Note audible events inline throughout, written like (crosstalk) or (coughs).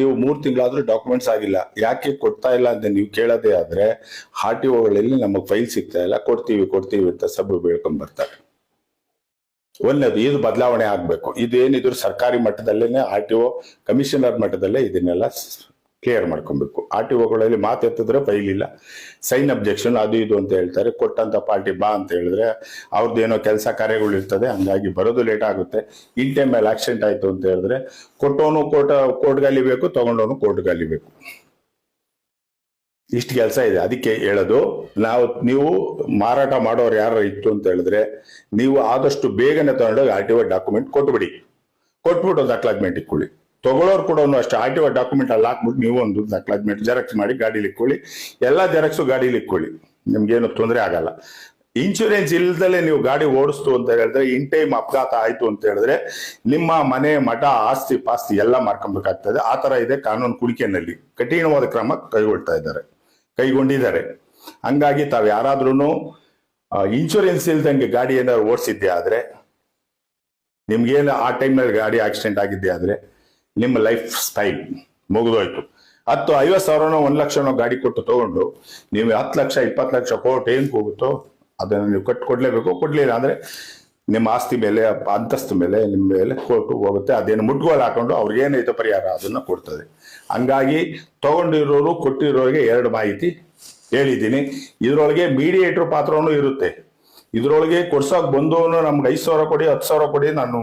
ನೀವು ಮೂರು ತಿಂಗಳಾದ್ರೂ ಡಾಕ್ಯುಮೆಂಟ್ಸ್ ಆಗಿಲ್ಲ. ಯಾಕೆ ಕೊಡ್ತಾ ಇಲ್ಲ ಅಂತ ನೀವು ಕೇಳೋದೇ ಆದ್ರೆ ಆರ್ ಟಿ ಒಗಳಲ್ಲಿ ನಮಗೆ ಫೈಲ್ ಸಿಗ್ತಾ ಇಲ್ಲ. ಕೊಡ್ತೀವಿ ಕೊಡ್ತೀವಿ ಅಂತ ಸಬ್ ಬೆಳ್ಕೊಂಡ್ ಬರ್ತಾರೆ ಒಂದನೇದು ಇದು ಬದಲಾವಣೆ ಆಗಬೇಕು. ಇದೇನಿದ್ರು ಸರ್ಕಾರಿ ಮಟ್ಟದಲ್ಲೇನೆ ಆರ್ ಟಿ ಒ ಕಮಿಷನರ್ ಮಟ್ಟದಲ್ಲೇ ಇದನ್ನೆಲ್ಲ ಕ್ಲಿಯರ್ ಮಾಡ್ಕೊಬೇಕು. ಆರ್ ಟಿ ಒಗಳಲ್ಲಿ ಮಾತೆತ್ತಿದ್ರೆ ಫೈಲ್ ಇಲ್ಲ. ಸೈನ್ ಅಬ್ಜೆಕ್ಷನ್ ಅದು ಇದು ಅಂತ ಹೇಳ್ತಾರೆ. ಕೊಟ್ಟಂತ ಪಾರ್ಟಿ ಬಾ ಅಂತ ಹೇಳಿದ್ರೆ ಅವ್ರದ್ದೇನೋ ಕೆಲಸ ಕಾರ್ಯಗಳು ಇರ್ತದೆ ಹಂಗಾಗಿ ಬರೋದು ಲೇಟ್ ಆಗುತ್ತೆ. ಇನ್ ಟೈಮ್ ಮೇಲೆ ಆಕ್ಸಿಡೆಂಟ್ ಆಯ್ತು ಅಂತ ಹೇಳಿದ್ರೆ ಕೊಟ್ಟವನು ಕೋರ್ಟ್ ಕೋರ್ಟ್ಗಲಿಬೇಕು ತಗೊಂಡೋನು ಬೇಕು ಇಷ್ಟು ಕೆಲಸ ಇದೆ. ಅದಕ್ಕೆ ಹೇಳೋದು, ನಾವು, ನೀವು ಮಾರಾಟ ಮಾಡೋರು ಯಾರು ಇತ್ತು ಅಂತ ಹೇಳಿದ್ರೆ ನೀವು ಆದಷ್ಟು ಬೇಗನೆ ತಗೊಂಡೋಗಿ ಆರ್ ಟಿ ಒ ಡಾಕ್ಯುಮೆಂಟ್ ಕೊಟ್ಬಿಡಿ. ಕೊಟ್ಬಿಟ್ಟು ದಾಖಲಾಜ್ಮೆಂಟ್ ಇಟ್ಕೊಳ್ಳಿ ತಗೊಳ್ಳೋರು ಕೂಡ ಅಷ್ಟೇ ಆರ್ ಟಿ ಒ ಡಾಕ್ಯುಮೆಂಟ್ ಅಲ್ಲಿ ಹಾಕ್ಬಿಟ್ಟು ನೀವು ಒಂದು ದಾಖಲಾಜ್ಮೆಂಟ್ ಜೆರಾಕ್ಸ್ ಮಾಡಿ, ಗಾಡೀಲಿ ಇಕ್ಕೊಳ್ಳಿ ಎಲ್ಲ ಜೆರಾಕ್ಸು ಗಾಡೀಲಿ ಇಕ್ಕೊಳ್ಳಿ ನಿಮ್ಗೇನು ತೊಂದರೆ ಆಗಲ್ಲ. ಇನ್ಶೂರೆನ್ಸ್ ಇಲ್ಲದಲ್ಲೇ ನೀವು ಗಾಡಿ ಓಡಿಸ್ತು ಅಂತ ಹೇಳಿದ್ರೆ ಇನ್ ಟೈಮ್ ಅಪಘಾತ ಆಯ್ತು ಅಂತ ಹೇಳಿದ್ರೆ, ನಿಮ್ಮ ಮನೆ ಮಠ, ಆಸ್ತಿ ಪಾಸ್ತಿ ಎಲ್ಲ ಮಾರ್ಕೊಬೇಕಾಗ್ತದೆ ಆ ತರ ಇದೆ ಕಾನೂನು ಕುಡಿಕೆನಲ್ಲಿ ಕಠಿಣವಾದ ಕ್ರಮ ಕೈಗೊಳ್ತಾ ಇದ್ದಾರೆ. ಕೈಗೊಂಡಿದ್ದಾರೆ. ಹಂಗಾಗಿ ತಾವು ಯಾರಾದ್ರೂ ಇನ್ಶೂರೆನ್ಸ್ ಇಲ್ದಂಗೆ ಗಾಡಿ ಏನಾದ್ರು ಓಡಿಸಿದ್ದೆ ಆದ್ರೆ, ನಿಮ್ಗೇನು ಆ ಟೈಮ್ನಲ್ಲಿ ಗಾಡಿ ಆಕ್ಸಿಡೆಂಟ್ ಆಗಿದ್ದೆ ಆದ್ರೆ ನಿಮ್ಮ ಲೈಫ್ ಸ್ಟೈಲ್ ಮುಗಿದೋಯ್ತು. ಹತ್ತು ಐವತ್ತು ಸಾವಿರನೋ ಒಂದು ಲಕ್ಷನೋ ಗಾಡಿ ಕೊಟ್ಟು ತಗೊಂಡು ನೀವು ಹತ್ತು ಲಕ್ಷ, ಇಪ್ಪತ್ತು ಲಕ್ಷ ಕೋಟ್ ಏನು ಹೋಗುತ್ತೋ ಅದನ್ನು ನೀವು ಕಟ್ ಕೊಡಲೇಬೇಕು ಕೊಡಲಿಲ್ಲ ಅಂದರೆ ನಿಮ್ಮ ಆಸ್ತಿ ಮೇಲೆ, ಅಂತಸ್ತು ಮೇಲೆ, ನಿಮ್ಮ ಮೇಲೆ ಕೋರ್ಟು ಹೋಗುತ್ತೆ. ಅದೇನು ಮುಟ್ಗೋಲ್ ಹಾಕೊಂಡು ಅವ್ರಿಗೆ ಏನೈತೋ ಪರಿಹಾರ ಅದನ್ನು ಕೊಡ್ತದೆ. ಹಂಗಾಗಿ ತಗೊಂಡಿರೋರು ಕೊಟ್ಟಿರೋರಿಗೆ ಎರಡು ಮಾಹಿತಿ ಹೇಳಿದ್ದೀನಿ. ಇದರೊಳಗೆ ಮೀಡಿಯೇಟ್ರ್ ಪಾತ್ರವೂ ಇರುತ್ತೆ. ಇದರೊಳಗೆ ಕೊಡ್ಸೋಕೆ ಬಂದವನು ನಮ್ಗೆ ಐದು ಸಾವಿರ ಕೊಡಿ, ಹತ್ತು ಸಾವಿರ ಕೊಡಿ, ನಾನು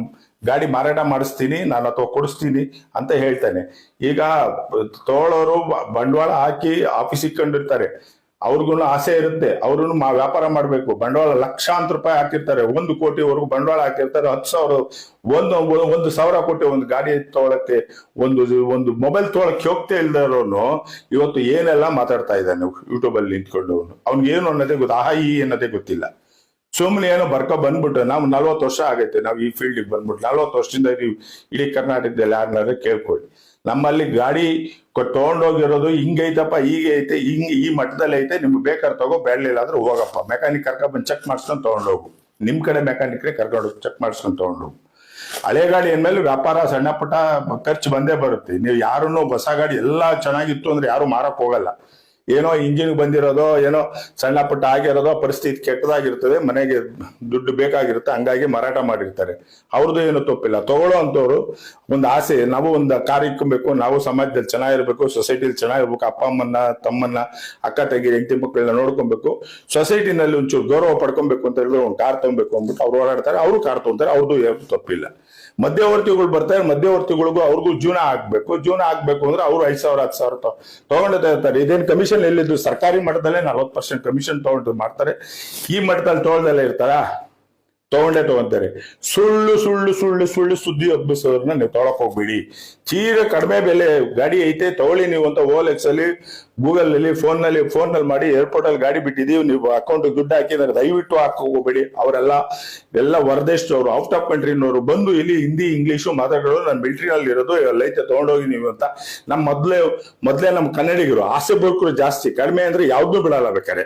ಗಾಡಿ ಮಾರಾಟ ಮಾಡಿಸ್ತೀನಿ ನಾನು ಅಥವಾ ಕೊಡಿಸ್ತೀನಿ ಅಂತ ಹೇಳ್ತಾನೆ. ಈಗ ತೋಳೋರು ಬಂಡವಾಳ ಹಾಕಿ ಆಫೀಸ್ ಇಟ್ಕೊಂಡಿರ್ತಾರೆ. ಅವ್ರಿಗೂ ಆಸೆ ಇರುತ್ತೆ. ಅವ್ರೂ ಮಾ, ವ್ಯಾಪಾರ ಮಾಡಬೇಕು. ಬಂಡವಾಳ ಲಕ್ಷಾಂತರ ರೂಪಾಯಿ ಹಾಕಿರ್ತಾರೆ. ಒಂದು ಕೋಟಿವರೆಗೂ ಬಂಡವಾಳ ಹಾಕಿರ್ತಾರೆ. ಹತ್ತು ಸಾವಿರ, ಒಂದು ಒಂದು ಸಾವಿರ ಕೋಟಿ ಒಂದು ಗಾಡಿ ತೊಗೊಳಕ್ಕೆ ಒಂದು ಒಂದು ಮೊಬೈಲ್ ತೊಗೊಳಕ್ಕೆ ಹೋಗ್ತಾ ಇಲ್ದರೋನು ಇವತ್ತು ಏನೆಲ್ಲ ಮಾತಾಡ್ತಾ ಇದ್ದಾನೆ ಯೂಟ್ಯೂಬಲ್ಲಿ ನಿಂತ್ಕೊಂಡವನು. ನಿಂತ್ಕೊಂಡು ಅವ್ನಿಗೆ ಏನು ಅನ್ನೋದೇ ಗೊತ್ತು, ಆಹಾ, ಈ ಅನ್ನೋದೇ ಗೊತ್ತಿಲ್ಲ. ಸುಮ್ಮನೆ ಏನೋ ಬರ್ಕೊ ಬಂದ್ಬಿಟ್ಟು ನಾವು ನಲ್ವತ್ತು ವರ್ಷ ಆಗೈತೆ ನಾವು ಈ ಫೀಲ್ಡಿಗೆ ಬಂದ್ಬಿಟ್ಟು ನಲ್ವತ್ತು ವರ್ಷದಿಂದ ನೀವು ಇಡೀ ಕರ್ನಾಟಕದಲ್ಲಿ ಯಾರನ್ನಾದ್ರೆ ಕೇಳ್ಕೊಳ್ಳಿ. ನಮ್ಮಲ್ಲಿ ಗಾಡಿ ತೊಗೊಂಡೋಗಿರೋದು ಹಿಂಗೈತಪ್ಪ, ಹೀಗೆ ಐತೆ, ಹಿಂಗ್ ಈ ಮಟ್ಟದಲ್ಲಿ ಐತೆ, ನಿಮ್ಗೆ ಬೇಕಾದ್ರೆ ತಗೋ ಬೇಡಲಿಲ್ಲ ಆದ್ರೆ ಹೋಗಪ್ಪ. ಮೆಕ್ಯಾನಿಕ್ ಕರ್ಕೊಂಡ್ ಬಂದು ಚೆಕ್ ಮಾಡ್ಸ್ಕೊಂಡು ತಗೊಂಡೋಗು. ನಿಮ್ಮ ಕಡೆ ಮೆಕ್ಯಾನಿಕ್ರೆ ಕರ್ಕೊಂಡು ಚೆಕ್ ಮಾಡ್ಸ್ಕೊಂಡು ತಗೊಂಡೋಗು. ಹಳೆ ಗಾಡಿ ಅಂದ್ಮೇಲೆ ವ್ಯಾಪಾರ ಸಣ್ಣ ಪುಟ್ಟ ಖರ್ಚು ಬಂದೇ ಬರುತ್ತೆ. ನೀವು ಯಾರನ್ನು ಹೊಸ ಗಾಡಿ ಎಲ್ಲ ಚೆನ್ನಾಗಿತ್ತು ಅಂದ್ರೆ ಯಾರು ಮಾರಕ್ ಹೋಗಲ್ಲ. ಏನೋ ಇಂಜಿನ್ ಬಂದಿರೋದೋ, ಏನೋ ಸಣ್ಣ ಪುಟ್ಟ ಆಗಿರೋದೋ ಪರಿಸ್ಥಿತಿ ಕೆಟ್ಟದಾಗಿರ್ತದೆ, ಮನೆಗೆ ದುಡ್ಡು ಬೇಕಾಗಿರುತ್ತೆ, ಹಂಗಾಗಿ ಮಾರಾಟ ಮಾಡಿರ್ತಾರೆ. ಅವ್ರದ್ದು ಏನು ತಪ್ಪಿಲ್ಲ. ತಗೊಳ್ಳೋ ಅಂತವ್ರು ಒಂದು ಆಸೆ, ನಾವು ಒಂದು ಕಾರ್ ಇಕ್ಕೊಬೇಕು ನಾವು ಸಮಾಜದಲ್ಲಿ ಚೆನ್ನಾಗಿರ್ಬೇಕು, ಸೊಸೈಟಿಲಿ ಚೆನ್ನಾಗಿರ್ಬೇಕು, ಅಪ್ಪ ಅಮ್ಮನ್ನ, ತಮ್ಮನ್ನ, ಅಕ್ಕ ತಂಗಿ, ಹೆಂಡತಿ ಮಕ್ಕಳನ್ನ ನೋಡ್ಕೊಬೇಕು, ಸೊಸೈಟಿನಲ್ಲಿ ಒಂಚೂರು ಗೌರವ ಪಡ್ಕೊಬೇಕು ಅಂತ ಹೇಳಿ ಒಂದು ಕಾರ್ ತಗೊಬೇಕು ಅಂದ್ಬಿಟ್ಟು ಅವ್ರು ಓಡಾಡ್ತಾರೆ, ಅವರು ಕಾರ್ ತಗೊಂತಾರೆ, ಅವ್ರದ್ದು ಏನು ತಪ್ಪಿಲ್ಲ. ಮಧ್ಯವರ್ತಿಗಳು ಬರ್ತಾರೆ, ಮಧ್ಯವರ್ತಿಗಳಿಗೂ ಅವ್ರಿಗೂ ಜೀವನ ಆಗ್ಬೇಕು. ಜೀವನ ಆಗ್ಬೇಕು ಅಂದ್ರೆ ಅವ್ರು ಐದ್ ಸಾವಿರ, ಹತ್ತು ಸಾವಿರ ತೊ- ತಗೊಂಡೇ ಇರ್ತಾರೆ ಇದೇನು ಕಮಿಷನ್ ಎಲ್ಲಿದ್ದು? ಸರ್ಕಾರಿ ಮಟ್ಟದಲ್ಲೇ ನಲ್ವತ್ತು ಪರ್ಸೆಂಟ್ ಕಮಿಷನ್ ತಗೊಂಡು ಮಾಡ್ತಾರೆ. ಈ ಮಟ್ಟದಲ್ಲಿ ತಗೊಳ್ದಲ್ಲೇ ಇರ್ತಾರಾ? ತಗೊಂಡೇ ತಗೊಂತಾರೆ. ಸುಳ್ಳು ಸುಳ್ಳು ಸುಳ್ಳು ಸುಳ್ಳು ಸುದ್ದಿ ಹಬ್ಬಿಸೋದ್ರನ್ನ ನೀವು ತೊಳಕ್ ಹೋಗ್ಬೇಡಿ. ಚೀರ ಕಡಿಮೆ ಬೆಲೆ ಗಾಡಿ ಐತೆ, ತಗೊಳ್ಳಿ ನೀವು ಅಂತ ಓಲೆಕ್ಸ್ ಅಲ್ಲಿ ಗೂಗಲ್ ಅಲ್ಲಿ ಫೋನ್ನಲ್ಲಿ ಫೋನ್ನಲ್ಲಿ ಮಾಡಿ ಏರ್ಪೋರ್ಟ್ ಅಲ್ಲಿ ಗಾಡಿ ಬಿಟ್ಟಿದೀವಿ, ನೀವು ಅಕೌಂಟ್ ದುಡ್ಡು ಹಾಕಿದ್ರೆ ದಯವಿಟ್ಟು ಹಾಕೋ ಹೋಗ್ಬೇಡಿ. ಅವರೆಲ್ಲ, ಎಲ್ಲ ಹೊರದೇಶದವರು ಔಟ್ ಆಫ್ ಕಂಟ್ರಿನವರು ಬಂದು ಇಲ್ಲಿ ಹಿಂದಿ ಇಂಗ್ಲಿಷು ಮಾತಾಡೋದು ನಾನು ಮಿಲಿಟರಿನಲ್ಲಿ ಇರೋದು ಲೈತೆ ತಗೊಂಡೋಗಿ ನೀವು ಅಂತ. ನಮ್ಮ ಮೊದ್ಲೇ ಮೊದ್ಲೇ ನಮ್ಮ ಕನ್ನಡಿಗರು, ಆಸೆ ಬರ್ಕರು ಜಾಸ್ತಿ. ಕಡಿಮೆ ಅಂದ್ರೆ ಯಾವ್ದು ಬಿಡಲ್ಲ ಬೇಕಾರೆ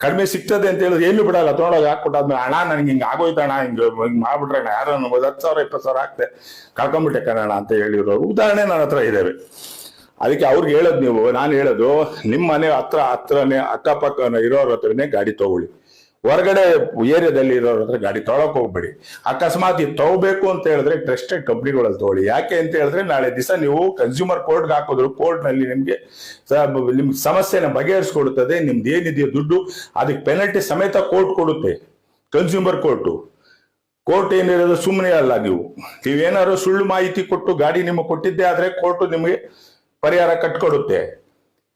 ಕಡಿಮೆ ಸಿಗ್ತದೆ ಅಂತ ಹೇಳಿದ್ರೆ ಏನು ಬಿಡಲ್ಲ, ತೊಗೊಂಡೋಗಿ ಹಾಕ್ಬಿಟ್ಟಾದ್ಮೇಲೆ ಅಣ್ಣ ನನಗೆ ಹಿಂಗೆ ಆಗೋಯ್ತಣ್ಣ ಹಿಂಗೆ ಹಿಂಗೆ ಮಾಡ್ಬಿಟ್ರೆ ಯಾರು ಒಂದು ಹತ್ತು ಸಾವಿರ, ಇಪ್ಪತ್ತು ಸಾವಿರ ಆಗ್ತದೆ ಕಳ್ಕೊಂಬಿಟ್ಟೆ ಕಣ ಅಂತ ಹೇಳಿರೋರು ಉದಾಹರಣೆ ನನ್ನ ಹತ್ರ ಇದ್ದೇವೆ ಅದಕ್ಕೆ ಅವ್ರಿಗೆ ಹೇಳೋದು ನೀವು, ನಾನು ಹೇಳೋದು ನಿಮ್ಮ ಮನೆ ಹತ್ರ, ಹತ್ರನೇ ಅಕ್ಕಪಕ್ಕ ಇರೋರ ಹತ್ರನೇ ಗಾಡಿ ತಗೊಳ್ಳಿ. ಹೊರಗಡೆ ಏರಿಯಾದಲ್ಲಿ ಇರೋರ ಹತ್ರ ಗಾಡಿ ತೊಳಕ್ ಹೋಗ್ಬೇಡಿ. ಅಕಸ್ಮಾತ್ ಇದು ತಗೋಬೇಕು ಅಂತ ಹೇಳಿದ್ರೆ ಟ್ರಸ್ಟೆಡ್ ಕಂಪ್ನಿಗಳಲ್ಲಿ ತಗೊಳ್ಳಿ ಯಾಕೆ ಅಂತ ಹೇಳಿದ್ರೆ ನಾಳೆ ದಿವಸ ನೀವು ಕನ್ಸ್ಯೂಮರ್ ಕೋರ್ಟ್ಗೆ ಹಾಕಿದ್ರು ಕೋರ್ಟ್ನಲ್ಲಿ ನಿಮ್ಗೆ ನಿಮ್ ಸಮಸ್ಯೆನ ಬಗೆಹರಿಸ್ಕೊಡುತ್ತದೆ, ನಿಮ್ದು ಏನಿದೆಯೋ ದುಡ್ಡು ಅದಕ್ಕೆ ಪೆನಲ್ಟಿ ಸಮೇತ ಕೋರ್ಟ್ ಕೊಡುತ್ತೆ ಕನ್ಸ್ಯೂಮರ್ ಕೋರ್ಟು ಕೋರ್ಟ್ ಏನಿರೋದು ಸುಮ್ಮನೆ ಅಲ್ಲ ನೀವು. ನೀವೇನಾದ್ರು ಸುಳ್ಳು ಮಾಹಿತಿ ಕೊಟ್ಟು ಗಾಡಿ ನಿಮಗೆ ಕೊಟ್ಟಿದ್ದೆ ಆದ್ರೆ ಕೋರ್ಟ್ ನಿಮಗೆ ಪರಿಹಾರ ಕಟ್ಕೊಡುತ್ತೆ.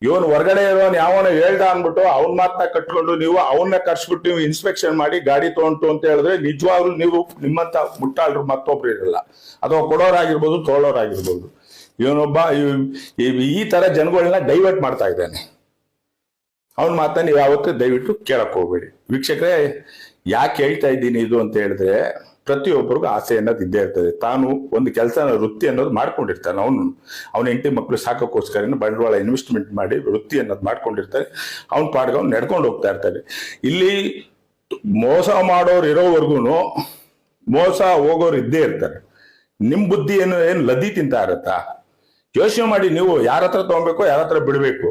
ಇವನು ಹೊರಗಡೆ ಇರೋನ್ ಯಾವನ ಹೇಳ್ದ ಅನ್ಬಿಟ್ಟು ಅವನ್ ಮಾತನ್ನ ಕಟ್ಕೊಂಡು ನೀವು ಅವನ್ನ ಕರ್ಸ್ಬಿಟ್ಟು ನೀವು ಇನ್ಸ್ಪೆಕ್ಷನ್ ಮಾಡಿ ಗಾಡಿ ತಗೊಂಡು ಅಂತ ಹೇಳಿದ್ರೆ ನಿಜವಾಗ್ಲೂ ನೀವು ನಿಮ್ಮಂತ ಮುಟ್ಟಾಳ್ರು ಮತ್ತೊಬ್ರು ಇರಲ್ಲ. ಅಥವಾ ಕೊಡೋರಾಗಿರ್ಬೋದು ತೋಳೋರಾಗಿರ್ಬೋದು ಇವನೊಬ್ಬ ಇವ್- ಇವ್- ಈ ತರ ಜನಗಳನ್ನ ಡೈವರ್ಟ್ ಮಾಡ್ತಾ ಇದ್ದಾನೆ. ಅವನ ಮಾತನ್ನ ನೀವು ಯಾವತ್ತೂ ದಯವಿಟ್ಟು ಕೇಳಕ್ ಹೋಗ್ಬೇಡಿ. ವೀಕ್ಷಕರೇ, ಯಾಕೆ ಹೇಳ್ತಾ ಇದ್ದೀನಿ ಇದು ಅಂತ ಹೇಳಿದ್ರೆ ಪ್ರತಿಯೊಬ್ಬರಿಗೂ ಆಸೆ ಅನ್ನೋದು ಇದ್ದೇ ಇರ್ತದೆ. ತಾನು ಒಂದು ಕೆಲಸ ವೃತ್ತಿ ಅನ್ನೋದು ಮಾಡ್ಕೊಂಡಿರ್ತಾನೆ ಅವನು. ಅವನ ಹೆಂಡತಿ ಮಕ್ಕಳು ಸಾಕೋಕ್ಕೋಸ್ಕರ ಬಂಡವಾಳ ಇನ್ವೆಸ್ಟ್ಮೆಂಟ್ ಮಾಡಿ ವೃತ್ತಿ ಅನ್ನೋದು ಮಾಡ್ಕೊಂಡಿರ್ತಾರೆ. ಅವ್ನ ಪಾಡ್ಗೆ ಅವ್ನು ನಡ್ಕೊಂಡು ಹೋಗ್ತಾ ಇರ್ತಾರೆ ಇಲ್ಲಿ ಮೋಸ ಮಾಡೋರು ಇರೋವರೆಗೂ ಮೋಸ ಹೋಗೋರು ಇದ್ದೇ ಇರ್ತಾರೆ. ನಿಮ್ಮ ಬುದ್ಧಿ ಏನು ಏನು ಲದ್ದಿ ತಿಂತಾ ಇರತ್ತಾ? ಯೋಚನೆ ಮಾಡಿ ನೀವು ಯಾರ ಹತ್ರ ತಗೊಬೇಕು ಯಾರ ಹತ್ರ ಬಿಡಬೇಕು?